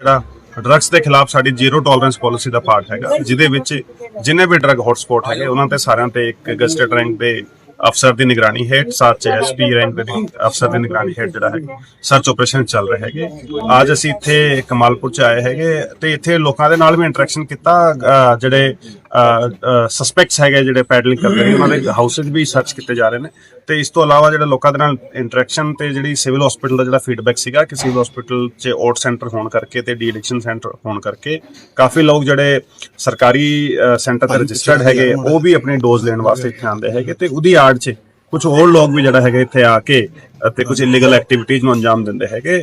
ਜਿਹੜਾ ਡਰੱਗਸ ਦੇ ਖਿਲਾਫ ਸਾਡੀ ਜ਼ੀਰੋ ਟੋਲਰੈਂਸ ਪਾਲਿਸੀ ਦਾ ਪਾਰਟ ਹੈਗਾ, ਜਿਹਦੇ ਵਿੱਚ ਜਿੰਨੇ ਵੀ ਡਰੱਗ ਹੌਟਸਪੌਟ ਹੈਗੇ, ਉਹਨਾਂ ਤੇ ਸਾਰਿਆਂ ਤੇ ਇੱਕ ਗਸਟਡ ਰੈਂਕ ਦੇ ਅਫਸਰ ਦੀ ਨਿਗਰਾਨੀ ਹੇਠ, ਸਾਥ ਚ ਐਸਪੀ ਰੈਂਕ ਦੇ ਅਫਸਰ ਦੀ ਨਿਗਰਾਨੀ ਹੇਠ ਜਿਹੜਾ ਹੈ ਸਰਚ ਆਪਰੇਸ਼ਨ ਚੱਲ ਰਹੇ ਹੈਗੇ। ਅੱਜ ਅਸੀਂ ਇੱਥੇ ਕਮਾਲਪੁਰ ਚ ਆਏ ਹੈਗੇ ਤੇ ਇੱਥੇ ਲੋਕਾਂ ਦੇ ਨਾਲ ਵੀ ਇੰਟਰੈਕਸ਼ਨ ਕੀਤਾ ਜਿਹੜੇ ਸਸਪੈਕਟਸ ਹੈਗੇ ਜਿਹੜੇ ਪੈਡਲਿੰਗ ਕਰਦੇ ਨੇ ਉਹਨਾਂ ਦੇ ਹਾਊਸਸ ਵੀ ਸਰਚ ਕੀਤੇ ਜਾ ਰਹੇ ਨੇ। ਤੇ ਇਸ ਤੋਂ ਇਲਾਵਾ ਜਿਹੜੇ ਲੋਕਾਂ ਦੇ ਨਾਲ ਇੰਟਰੈਕਸ਼ਨ ਤੇ ਜਿਹੜੀ ਸਿਵਲ ਹਸਪੀਟਲ ਦਾ ਜਿਹੜਾ ਫੀਡਬੈਕ ਸੀਗਾ ਕਿ ਸਿਵਲ ਹਸਪੀਟਲ 'ਚ ਆਊਟ ਸੈਂਟਰ ਹੋਣ ਕਰਕੇ ਤੇ ਡੀ ਐਡਿਕਸ਼ਨ ਸੈਂਟਰ ਹੋਣ ਕਰਕੇ ਕਾਫੀ ਲੋਕ ਜਿਹੜੇ ਸਰਕਾਰੀ ਸੈਂਟਰ ਤੇ ਰਜਿਸਟਰਡ ਹੈਗੇ ਉਹ ਵੀ ਆਪਣੀ ਡੋਜ਼ ਲੈਣ ਵਾਸਤੇ ਇੱਥੇ ਆਉਂਦੇ ਹੈਗੇ ਤੇ ਉਹਦੀ ਆੜ 'ਚ ਕੁਝ ਹੋਰ ਲੋਕ ਵੀ ਜਿਹੜਾ ਹੈਗੇ ਇੱਥੇ ਆ ਕੇ ਅਤੇ ਕੁਝ ਇਲੀਗਲ ਐਕਟੀਵਿਟੀਜ਼ ਨੂੰ ਅੰਜਾਮ ਦਿੰਦੇ ਹੈਗੇ।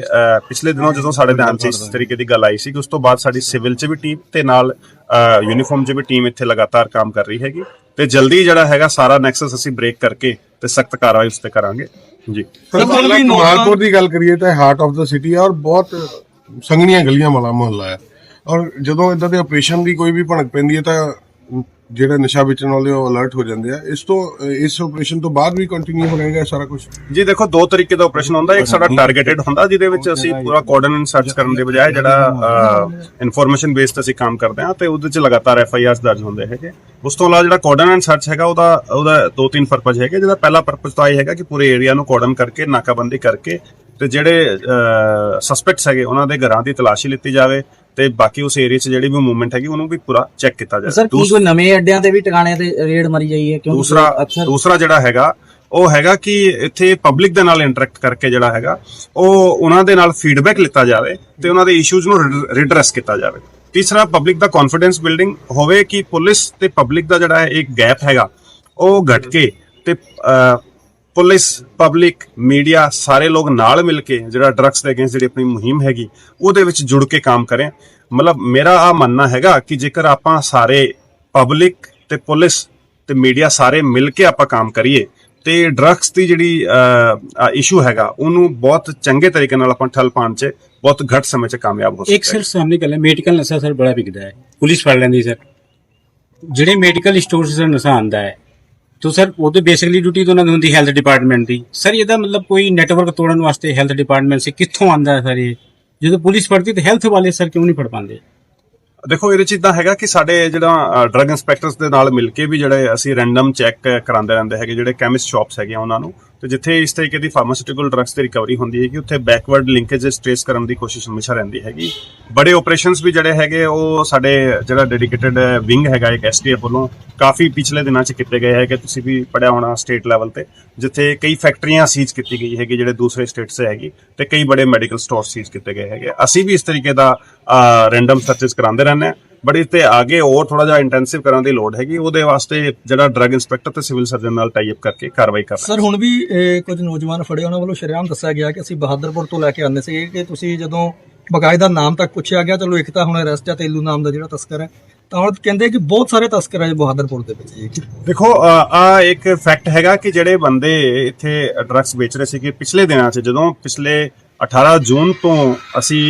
ਪਿਛਲੇ ਦਿਨੋਂ ਜਦੋਂ ਸਾਡੇ ਧਿਆਨ 'ਚ ਇਸ ਤਰੀਕੇ ਦੀ ਗੱਲ ਆਈ ਸੀ ਕਿ ਉਸ ਤੋਂ ਬਾਅਦ ਸਾਡੀ ਸਿਵਲ 'ਚ ਵੀ ਟੀਮ ਤੇ ਨਾਲ ਯੂਨੀਫਾਰਮ 'ਚ ਵੀ ਟੀਮ ਇੱਥੇ ਲਗਾਤਾਰ ਕੰਮ ਕਰ ਰਹੀ ਹੈਗੀ। ਤੇ ਜਲਦੀ ਜਿਹੜਾ ਹੈਗਾ ਸਾਰਾ ਨੈਕਸਸ ਅਸੀਂ ਬ੍ਰੇਕ ਕਰਕੇ ਤੇ ਸਖਤ ਕਾਰਵਾਈ ਉਸ ਤੇ ਕਰਾਂਗੇ। ਜੀ। ਕਮਾਲਪੁਰ ਦੀ ਗੱਲ ਕਰੀਏ ਤਾਂ ਹਾਰਟ ਆਫ ਦਾ ਸਿਟੀ ਹੈ ਔਰ ਬਹੁਤ ਸੰਘਣੀਆਂ ਗਲੀਆਂ ਵਾਲਾ ਮੁਹੱਲਾ ਹੈ ਔਰ ਜਦੋਂ ਇਦਾਂ ਦੇ ਆਪਰੇਸ਼ਨ ਦੀ ਕੋਈ ਵੀ ਭਣਕ ਪੈਂਦੀ ਹੈ ਤਾਂ ਜਿਹੜੇ ਨਸ਼ਾ ਵੇਚਣ ਵਾਲੇ ਉਹ ਅਲਰਟ ਹੋ ਜਾਂਦੇ ਆ। ਇਸ ਤੋਂ, ਇਸ ਆਪਰੇਸ਼ਨ ਤੋਂ ਬਾਅਦ ਵੀ ਕੰਟੀਨਿਊ ਹੋ ਰਹੇਗਾ ਸਾਰਾ ਕੁਝ ਜੀ ਦੇਖੋ, ਦੋ ਤਰੀਕੇ ਦਾ ਆਪਰੇਸ਼ਨ ਹੁੰਦਾ। ਇੱਕ ਸਾਡਾ ਟਾਰਗੇਟਡ ਹੁੰਦਾ, ਜਿਹਦੇ ਵਿੱਚ ਅਸੀਂ ਪੂਰਾ ਕੋਆਰਡੀਨੇਟ ਸਰਚ ਕਰਨ ਦੇ ਬਜਾਏ ਜਿਹੜਾ ਇਨਫੋਰਮੇਸ਼ਨ ਬੇਸਡ ਅਸੀਂ ਕੰਮ ਕਰਦੇ ਹਾਂ ਤੇ ਉਹਦੇ ਚ ਲਗਾਤਾਰ ਐਫ ਆਈ ਆਰਸ ਦਰਜ ਹੁੰਦੇ ਹੈਗੇ। ਉਸ ਤੋਂ ਇਲਾਵਾ ਜਿਹੜਾ ਕੋਆਰਡੀਨੇਟ ਸਰਚ ਹੈਗਾ, ਉਹਦਾ ਉਹਦਾ ਦੋ ਤਿੰਨ ਪਰਪਸ ਹੈਗੇ। ਜਿਹਦਾ ਪਹਿਲਾ ਪਰਪਸ ਤਾਂ ਇਹ ਹੈਗਾ ਕਿ ਪੂਰੇ ਏਰੀਆ ਨੂੰ ਕੋਆਰਡਨ ਕਰਕੇ, ਨਾਕਾਬੰਦੀ ਕਰਕੇ ਤੇ ਜਿਹੜੇ ਸਸਪੈਕਟਸ ਹੈਗੇ, ਉਹਨਾਂ ਦੇ ਘਰਾਂ ਦੀ ਤਲਾਸ਼ੀ ਲਿੱਤੀ ਜਾਵੇ। ਤੇ ਬਾਕੀ ਉਸ ਏਰੀਆ 'ਚ ਜਿਹੜੀ ਵੀ ਮੂਵਮੈਂਟ ਹੈਗੀ ਉਹਨੂੰ ਵੀ ਪੂਰਾ ਚੈੱਕ ਕੀਤਾ ਜਾਵੇ ਸਰ ਕੀ ਕੋਈ ਨਵੇਂ ਅੱਡਿਆਂ ਤੇ ਵੀ ਟਿਕਾਣੇ ਤੇ ਰੇਡ ਮਾਰੀ ਜਾਈ ਹੈ? ਕਿਉਂਕਿ ਦੂਸਰਾ ਅਕਸਰ ਦੂਸਰਾ ਜਿਹੜਾ ਹੈਗਾ ਉਹ ਹੈਗਾ ਕਿ ਇੱਥੇ ਪਬਲਿਕ ਦੇ ਨਾਲ ਇੰਟਰੈਕਟ ਕਰਕੇ ਜਿਹੜਾ ਹੈਗਾ ਉਹ ਉਹਨਾਂ ਦੇ ਨਾਲ ਫੀਡਬੈਕ ਲਿੱਤਾ ਜਾਵੇ ਤੇ ਉਹਨਾਂ ਦੇ ਇਸ਼ੂਜ਼ ਨੂੰ ਰਿਡਰੈਸ ਕੀਤਾ ਜਾਵੇ। ਤੀਸਰਾ ਪਬਲਿਕ ਦਾ ਕੌਨਫੀਡੈਂਸ ਬਿਲਡਿੰਗ ਹੋਵੇ ਕਿ ਪੁਲਿਸ ਤੇ ਪਬਲਿਕ ਦਾ ਜਿਹੜਾ ਹੈ ਇੱਕ ਗੈਪ ਹੈਗਾ ਉਹ ਘਟ ਕੇ ਤੇ ਅਹ, ਪੁਲਿਸ ਪਬਲਿਕ ਮੀਡੀਆ ਸਾਰੇ ਲੋਕ ਨਾਲ ਮਿਲ ਕੇ ਜਿਹੜਾ ਡਰੱਗਸ ਦੇ ਅਗੇਂਸਟ ਜਿਹੜੀ ਆਪਣੀ ਮੁਹਿੰਮ ਹੈਗੀ ਉਹਦੇ ਵਿੱਚ ਜੁੜ ਕੇ ਕੰਮ ਕरें ਮਤਲਬ ਮੇਰਾ ਆ ਮੰਨਣਾ ਹੈਗਾ ਕਿ ਜੇਕਰ ਆਪਾਂ ਸਾਰੇ ਪਬਲਿਕ ਤੇ ਪੁਲਿਸ ਤੇ ਮੀਡੀਆ ਸਾਰੇ ਮਿਲ ਕੇ ਆਪਾਂ ਕੰਮ ਕਰੀਏ ਤੇ ਡਰੱਗਸ ਦੀ ਜਿਹੜੀ ਇਸ਼ੂ ਹੈਗਾ ਉਹਨੂੰ ਬਹੁਤ ਚੰਗੇ ਤਰੀਕੇ ਨਾਲ ਆਪਾਂ ਠੱਲ ਪਾਉਣ 'ਚ ਬਹੁਤ ਘੱਟ ਸਮੇਂ 'ਚ ਕਾਮਯਾਬ ਹੋ ਇੱਕ ਸਕਦੇ ਸਰ ਸਾਹਮਣੇ ਗੱਲ ਹੈ ਮੈਡੀਕਲ ਨਸ਼ਾ ਸਰ ਬੜਾ ਵਿਕਦਾ ਹੈ। ਪੁਲਿਸ ਫੜ ਲੈਂਦੀ ਸਰ। ਜਿਹੜੇ ਮੈਡੀਕਲ ਸਟੋਰ ਸਰ ਨਸ਼ਾ ਆਂਦਾ ਹੈ ਤੋ ਸਰ ਉਹ ਤੇ ਬੇਸਿਕਲੀ ਡਿਊਟੀ ਤਾਂ ਉਹਨਾਂ ਦੀ ਹੁੰਦੀ ਹੈਲਥ ਡਿਪਾਰਟਮੈਂਟ ਦੀ। ਸਰ, ਇਹਦਾ ਮਤਲਬ ਕੋਈ ਨੈਟਵਰਕ ਤੋੜਨ ਵਾਸਤੇ ਹੈਲਥ ਡਿਪਾਰਟਮੈਂਟ ਸੇ ਕਿੱਥੋਂ ਆਂਦਾ ਹੈ ਸਰ ਇਹ? ਜਦੋਂ ਪੁਲਿਸ ਫੜਦੀ ਤਾਂ ਹੈਲਥ ਵਾਲੇ ਸਰ ਕਿਉਂ ਨਹੀਂ ਫੜ ਪਾਉਂਦੇ? ਦੇਖੋ, ਇਹਦੇ ਚ ਇਦਾਂ ਹੈਗਾ ਕਿ ਸਾਡੇ ਜਿਹੜਾ ਡਰੱਗ ਇੰਸਪੈਕਟਰਸ ਦੇ ਨਾਲ ਮਿਲ ਕੇ ਵੀ ਜਿਹੜੇ ਅਸੀਂ ਰੈਂਡਮ ਚੈੱਕ ਕਰਾਉਂਦੇ ਰਹਿੰਦੇ ਹੈਗੇ, ਜਿਹੜੇ ਕੈਮਿਸਟ ਸ਼ਾਪਸ ਹੈਗੇ ਉਹਨਾਂ ਨੂੰ ਤੇ ਜਿੱਥੇ ਇਸ ਤਰੀਕੇ ਦੀ ਫਾਰਮਾਸਿਊਟੀਕਲ ਡਰੱਗਸ ਦੀ ਰਿਕਵਰੀ ਹੁੰਦੀ ਹੈਗੀ, ਉੱਥੇ ਬੈਕਵਰਡ ਲਿੰਕੇजेस ਟ੍ਰੇਸ ਕਰਨ ਦੀ ਕੋਸ਼ਿਸ਼ ਹਮੇਸ਼ਾ ਰਹਿੰਦੀ ਹੈਗੀ। ਬੜੇ ਆਪਰੇਸ਼ਨਸ ਵੀ ਜਿਹੜੇ ਹੈਗੇ, ਉਹ ਸਾਡੇ ਜਿਹੜਾ ਡੈਡੀਕੇਟਿਡ ਵਿੰਗ ਹੈਗਾ, ਇੱਕ ਐਸਟੀਐਫ ਵੱਲੋਂ ਕਾਫੀ ਪਿਛਲੇ ਦਿਨਾਂ ਚ ਕੀਤੇ ਗਏ ਹੈਗੇ, ਤੁਸੀਂ ਵੀ ਪੜਿਆ ਹੋਣਾ ਸਟੇਟ ਲੈਵਲ ਤੇ, ਜਿੱਥੇ ਕਈ ਫੈਕਟਰੀਆਂ ਸੀਜ਼ ਕੀਤੀ ਗਈ ਹੈਗੀ, ਜਿਹੜੇ ਦੂਸਰੇ ਸਟੇਟਸ ਸੇ ਹੈਗੀ, ਤੇ ਕਈ ਬੜੇ ਮੈਡੀਕਲ ਸਟੋਰ ਸੀਜ਼ ਕੀਤੇ ਗਏ ਹੈਗੇ। ਅਸੀਂ ਵੀ ਇਸ ਤਰੀਕੇ ਦਾ ਰੈਂਡਮ ਸਰਚਸ ਕਰਾਉਂਦੇ ਰਹਿੰਦੇ ਹਾਂ। ਬਟ ਇਸ ਤੇ ਅੱਗੇ ਹੋਰ ਥੋੜਾ ਜਿਹਾ ਇੰਟੈਂਸਿਵ ਕਰਨ ਦੀ ਲੋੜ ਹੈਗੀ ਉਹਦੇ ਵਾਸਤੇ ਜਿਹੜਾ ਡਰੱਗ ਇੰਸਪੈਕਟਰ ਤੇ ਸਿਵਲ ਸਰਜਨ ਨਾਲ ਟਾਈ ਅਪ ਕਰਕੇ ਕਾਰਵਾਈ ਕਰਨਾ। ਸਰ ਹੁਣ ਵੀ ਕੁਝ ਨੌਜਵਾਨ ਫੜੇ ਉਹਨਾਂ ਵੱਲੋਂ ਸ਼ਰੇਆਮ ਦੱਸਿਆ ਗਿਆ ਕਿ ਅਸੀਂ ਬਹਾਦਰਪੁਰ ਤੋਂ ਲੈ ਕੇ ਆਉਂਦੇ ਸੀ ਕਿ ਤੁਸੀਂ ਜਦੋਂ ਬਕਾਇਦਾ ਨਾਮ ਤੱਕ ਪੁੱਛਿਆ ਗਿਆ ਚਲੋ ਇੱਕ ਤਾਂ ਹੁਣ ਅਰੈਸਟ ਆ ਤੇਲੂ ਨਾਮ ਦਾ ਜਿਹੜਾ ਤਸਕਰ ਹੈ ਤਾਂ ਕਹਿੰਦੇ ਕਿ ਬਹੁਤ ਸਾਰੇ ਤਸਕਰ ਹੈ ਬਹਾਦਰਪੁਰ ਦੇ ਵਿੱਚ ਜੀ। ਦੇਖੋ ਆ ਇੱਕ ਫੈਕਟ ਹੈਗਾ ਕਿ ਜਿਹੜੇ ਬੰਦੇ ਇੱਥੇ ਡਰੱਗਸ ਵੇਚ ਰਹੇ ਸੀਗੇ ਪਿਛਲੇ ਦਿਨਾਂ 'ਚ ਜਦੋਂ ਪਿਛਲੇ 18 ਜੂਨ ਤੋਂ ਅਸੀਂ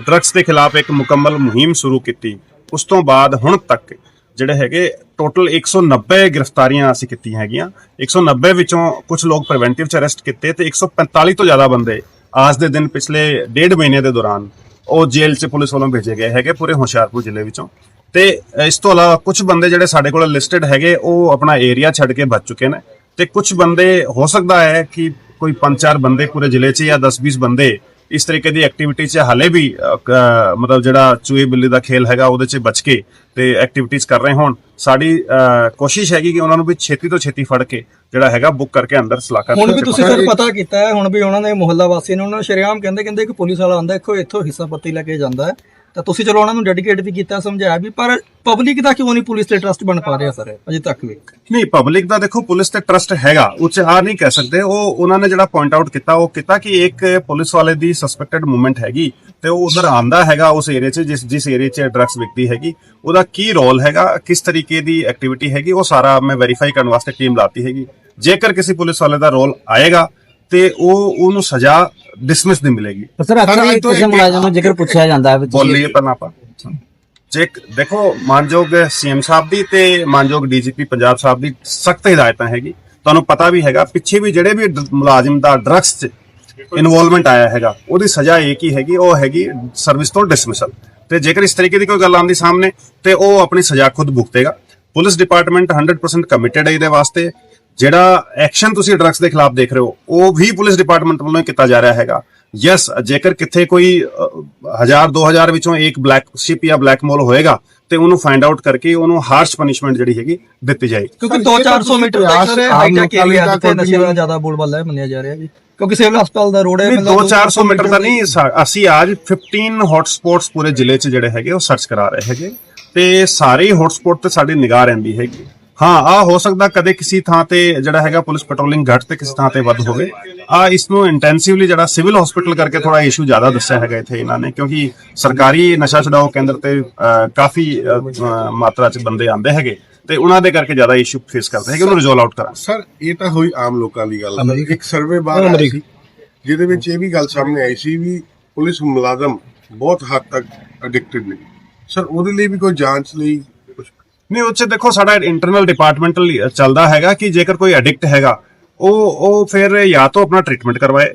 ਡਰੱਗਸ ਦੇ ਖਿਲਾਫ ਇੱਕ ਮੁਕੰਮਲ ਮੁਹਿੰਮ ਸ਼ੁਰੂ ਕੀਤੀ ਉਸ ਤੋਂ ਬਾਅਦ ਹੁਣ ਤੱਕ ਜਿਹੜੇ ਹੈਗੇ ਟੋਟਲ 190 ਗ੍ਰਿਫਤਾਰੀਆਂ ਅਸੀਂ ਕੀਤੀਆਂ ਹੈਗੀਆਂ। 190 ਵਿੱਚੋਂ ਕੁਝ ਲੋਕ ਪ੍ਰੀਵੈਂਟਿਵ ਚ ਅਰੈਸਟ ਕੀਤੇ ਤੇ 145 ਤੋਂ ਜ਼ਿਆਦਾ ਬੰਦੇ ਅੱਜ ਦੇ ਦਿਨ ਪਿਛਲੇ ਡੇਢ ਮਹੀਨੇ ਦੇ ਦੌਰਾਨ ਉਹ ਜੇਲ੍ਹ 'ਚ ਪੁਲਿਸ ਵੱਲੋਂ ਭੇਜੇ ਗਏ ਹੈਗੇ ਪੂਰੇ ਹੁਸ਼ਿਆਰਪੁਰ ਜ਼ਿਲ੍ਹੇ ਵਿੱਚੋਂ। ਤੇ ਇਸ ਤੋਂ ਇਲਾਵਾ ਕੁਝ ਬੰਦੇ ਜਿਹੜੇ ਸਾਡੇ ਕੋਲ ਲਿਸਟਡ ਹੈਗੇ, ਉਹ ਆਪਣਾ ਏਰੀਆ ਛੱਡ ਕੇ ਬਚ ਚੁੱਕੇ ਨੇ। ਤੇ ਕੁਝ ਬੰਦੇ, ਹੋ ਸਕਦਾ ਹੈ ਕਿ ਕੋਈ ਪੰਜ ਚਾਰ ਬੰਦੇ ਪੂਰੇ ਜ਼ਿਲ੍ਹੇ 'ਚ ਜਾਂ 10-20 ਬੰਦੇ ਇਸ ਤਰੀਕੇ ਦੀ ਐਕਟੀਵਿਟੀ 'ਚ ਹਲੇ ਵੀ ਮਤਲਬ ਜਿਹੜਾ ਚੂਹੇ ਬਿੱਲੀ ਦਾ ਖੇਲ ਹੈਗਾ ਉਹਦੇ 'ਚ ਬਚ ਕੇ ਤੇ ਐਕਟੀਵਿਟੀਜ਼ ਕਰ ਰਹੇ ਹੋਣ। ਸਾਡੀ ਕੋਸ਼ਿਸ਼ ਹੈਗੀ ਕਿ ਉਹਨਾਂ ਨੂੰ ਵੀ ਛੇਤੀ ਤੋਂ ਛੇਤੀ ਫੜ ਕੇ ਜਿਹੜਾ ਹੈਗਾ ਬੁੱਕ ਕਰਕੇ ਅੰਦਰ ਸਲਾਖਾ ਹੁਣ ਵੀ ਤੁਸੀਂ ਸਰ ਪਤਾ ਕੀਤਾ ਹੈ ਹੁਣ ਵੀ ਉਹਨਾਂ ਦੇ ਮੁਹੱਲਾ ਵਾਸੀਆਂ ਨੇ ਉਹਨਾਂ ਨੂੰ ਸ਼ਰੇਆਮ ਕਹਿੰਦੇ ਕਹਿੰਦੇ ਕਿ ਪੁਲਿਸ ਵਾਲਾ ਆਂਦਾ ਦੇਖੋ ਇੱਥੋਂ ਹਿੱਸਾ ਪੱਤੀ ਲੈ ਕੇ ਜਾਂਦਾ ਹੈ। ਤਾਂ ਤੁਸੀਂ ਚਲੋ ਉਹਨਾਂ ਨੂੰ ਡੈਡੀਕੇਟ ਵੀ ਕੀਤਾ, ਸਮਝਾਇਆ ਵੀ, ਪਰ ਪਬਲਿਕ ਦਾ ਕਿਉਂ ਨਹੀਂ ਪੁਲਿਸ ਤੇ ਟਰਸਟ ਬਣ ਪਾ ਰਿਹਾ ਸਰ? ਅਜੇ ਤੱਕ ਵੀ। ਨਹੀਂ ਪਬਲਿਕ ਦਾ ਦੇਖੋ, ਪੁਲਿਸ ਤੇ ਟਰਸਟ ਹੈਗਾ ਉੱਚ ਹਾਰ ਨਹੀਂ ਕਹਿ ਸਕਦੇ। ਉਹ, ਉਹਨਾਂ ਨੇ ਜਿਹੜਾ ਪੁਆਇੰਟ ਆਊਟ ਕੀਤਾ, ਉਹ ਕੀਤਾ ਕਿ ਇੱਕ ਪੁਲਿਸ ਵਾਲੇ ਦੀ ਸਸਪੈਕਟਡ ਮੂਵਮੈਂਟ ਹੈਗੀ ਤੇ ਉਹ ਉਧਰ ਆਂਦਾ ਹੈਗਾ ਉਸ ਏਰੀਆ 'ਚ, ਜਿਸ ਜਿਸ ਏਰੀਆ 'ਚ ਡਰੱਗਸ ਵਿਕਦੀ ਹੈਗੀ। ਉਹਦਾ ਕੀ ਰੋਲ ਹੈਗਾ, ਕਿਸ ਤਰੀਕੇ ਦੀ ਐਕਟੀਵਿਟੀ ਹੈਗੀ, ਉਹ ਸਾਰਾ ਮੈਂ ਵੈਰੀਫਾਈ ਕਰਨ ਵਾਸਤੇ ਟੀਮ ਲਾਤੀ ਹੈਗੀ। ਜੇਕਰ ਕਿਸੇ ਪੁਲਿਸ ਵਾਲੇ ਦਾ ਰੋਲ ਆਏਗਾ ਤੇ ਉਹ ਉਹਨੂੰ ਸਜ਼ਾ ਡਿਸਮਿਸ ਨਹੀਂ ਮਿਲੇਗੀ। ਸਰ ਅਕਸਰ ਇੱਕ- ਮੁਲਾਜ਼ਮ ਨੂੰ ਜੇਕਰ ਪੁੱਛਿਆ ਜਾਂਦਾ ਹੈ ਵੀ ਤੁਸੀਂ- ਬੋਲੀਏ ਪਹਿਲਾਂ ਆਪਾਂ। ਚੈੱਕ ਦੇਖੋ ਮਾਨਯੋਗ ਸੀਐਮ ਸਾਹਿਬ ਦੀ ਤੇ ਮਾਨਯੋਗ ਡੀਜੀਪੀ ਪੰਜਾਬ ਸਾਹਿਬ ਦੀ ਸਖਤ ਹਦਾਇਤਾਂ ਹੈਗੀ। ਤੁਹਾਨੂੰ ਪਤਾ ਵੀ ਹੈਗਾ ਪਿੱਛੇ ਵੀ ਜਿਹੜੇ ਵੀ ਡ- ਮੁਲਾਜ਼ਮ ਦਾ ਡਰੱਗਸ 'ਚ ਇਨਵੋਲਵਮੈਂਟ ਆਇਆ ਹੈਗਾ ਉਹਦੀ ਸਜ਼ਾ ਇੱਕ ਹੀ ਹੈਗੀ ਉਹ ਹੈਗੀ ਸਰਵਿਸ ਤੋਂ ਡਿਸਮਿਸਲ ਤੇ ਜੇਕਰ ਇਸ ਤਰੀਕੇ ਦੀ ਕੋਈ ਗੱਲ ਆਉਂਦੀ ਸਾਹਮਣੇ ਤੇ ਉਹ ਆਪਣੀ ਸਜ਼ਾ ਖੁਦ ਭੁਗਤੇਗਾ। ਪੁਲਿਸ ਡਿਪਾਰਟਮੈਂਟ 100% ਕਮਿਟਡ ਹੈ ਇਹਦੇ ਵਾਸਤੇ। ਜਿਹੜਾ ਐਕਸ਼ਨ ਤੁਸੀਂ ਡਰੱਗਸ ਦੇ ਖਿਲਾਫ ਦੇਖ ਰਹੇ ਹੋ ਉਹ ਵੀ ਪੁਲਿਸ ਡਿਪਾਰਟਮੈਂਟ ਵੱਲੋਂ ਹੀ ਕੀਤਾ ਜਾ ਰਿਹਾ ਹੈਗਾ। ਯੈਸ ਜੇਕਰ ਕਿੱਥੇ ਕੋਈ 1000 2000 ਵਿੱਚੋਂ ਇੱਕ ਬਲੈਕ ਸ਼ਿਪ ਜਾਂ ਬਲੈਕ ਮੋਲ ਹੋਏਗਾ ਤੇ ਉਹਨੂੰ ਫਾਈਂਡ ਆਊਟ ਕਰਕੇ ਉਹਨੂੰ ਹਾਰਸ਼ ਪਨਿਸ਼ਮੈਂਟ ਜਿਹੜੀ ਹੈਗੀ ਦਿੱਤੀ ਜਾਏਗੀ। ਕਿਉਂਕਿ ਸਰ, 2-400 ਮੀਟਰ ਤੱਕ ਸਰ ਲਈ ਏਰੀਆ ਤਾਂ ਨਸ਼ੇ ਦਾ ਜ਼ਿਆਦਾ ਬੋਲਬਾਲਾ ਹੈ ਮੰਨਿਆ ਜਾ ਰਿਹਾ ਜੀ। ਕਿਉਂਕਿ ਸਿਵਲ ਹਸਪਤਾਲ ਦਾ ਰੋਡ ਹੈ ਨਹੀਂ 2-400 ਮੀਟਰ ਤਾਂ ਨਹੀਂ ਅਸੀਂ ਅੱਜ 15 ਹੌਟਸਪੌਟਸ ਪੂਰੇ ਜ਼ਿਲ੍ਹੇ 'ਚ ਜਿਹੜੇ ਹੈਗੇ ਉਹ ਸਰਚ ਕਰਾ ਰਹੇ ਹੈਗੇ। ਤੇ ਸਾਰੇ ਹੀ ਹੌਟਸਪੌਟ ਤੇ ਸਾਡੀ ਨਿਗਾਹ ਰਹਿੰਦੀ ਹੈਗੀ। ਹਾਂ ਆ ਹੋ ਸਕਦਾ ਕਦੇ ਕਿਸੇ ਥਾਂ ਤੇ ਜਿਹੜਾ ਹੈਗਾ ਪੁਲਿਸ ਪੈਟਰੋਲਿੰਗ ਘੱਟ ਤੇ ਕਿਸੇ ਥਾਂ ਤੇ ਵੱਧ ਹੋਵੇ। ਆ ਇਸ ਨੂੰ ਇੰਟੈਂਸਿਵਲੀ ਜਿਹੜਾ ਸਿਵਲ ਹਸਪੀਟਲ ਕਰਕੇ ਥੋੜਾ ਇਸ਼ੂ ਜ਼ਿਆਦਾ ਦੱਸਿਆ ਹੈਗਾ ਇੱਥੇ ਇਹਨਾਂ ਨੇ ਕਿਉਂਕਿ ਸਰਕਾਰੀ ਨਸ਼ਾ ਛਡਾਓ ਕੇਂਦਰ ਤੇ ਕਾਫੀ ਮਾਤਰਾ 'ਚ ਬੰਦੇ ਆਉਂਦੇ ਹੈਗੇ ਤੇ ਉਹਨਾਂ ਦੇ ਕਰਕੇ ਜ਼ਿਆਦਾ ਇਸ਼ੂ ਫੇਸ ਕਰਦੇ ਹੈਗੇ ਉਹਨੂੰ ਰਿਜ਼ੋਲਵ ਆਊਟ ਕਰਾਂ ਸਰ ਇਹ ਤਾਂ ਹੋਈ ਆਮ ਲੋਕਾਂ ਦੀ ਗੱਲ। ਇੱਕ ਸਰਵੇ ਬਾਹਰ ਆਇਆ ਸੀ ਜਿਹਦੇ ਵਿੱਚ ਇਹ ਵੀ ਗੱਲ ਸਾਹਮਣੇ ਆਈ ਸੀ ਵੀ ਪੁਲਿਸ ਮੁਲਾਜ਼ਮ ਬਹੁਤ ਹੱਦ ਤੱਕ ਐਡਿਕਟਡ ਨੇ। ਸਰ ਉਹਦੇ ਲਈ ਵੀ ਕੋਈ ਜਾਂਚ ਲਈ ਨਹੀਂ ਉੱਥੇ ਦੇਖੋ, ਸਾਡਾ ਇੰਟਰਨਲ ਡਿਪਾਰਟਮੈਂਟਲ ਚੱਲਦਾ ਹੈਗਾ ਕਿ ਜੇਕਰ ਕੋਈ ਐਡਿਕਟ ਹੈਗਾ, ਉਹ ਉਹ ਫਿਰ ਜਾਂ ਤਾਂ ਆਪਣਾ ਟ੍ਰੀਟਮੈਂਟ ਕਰਵਾਏ।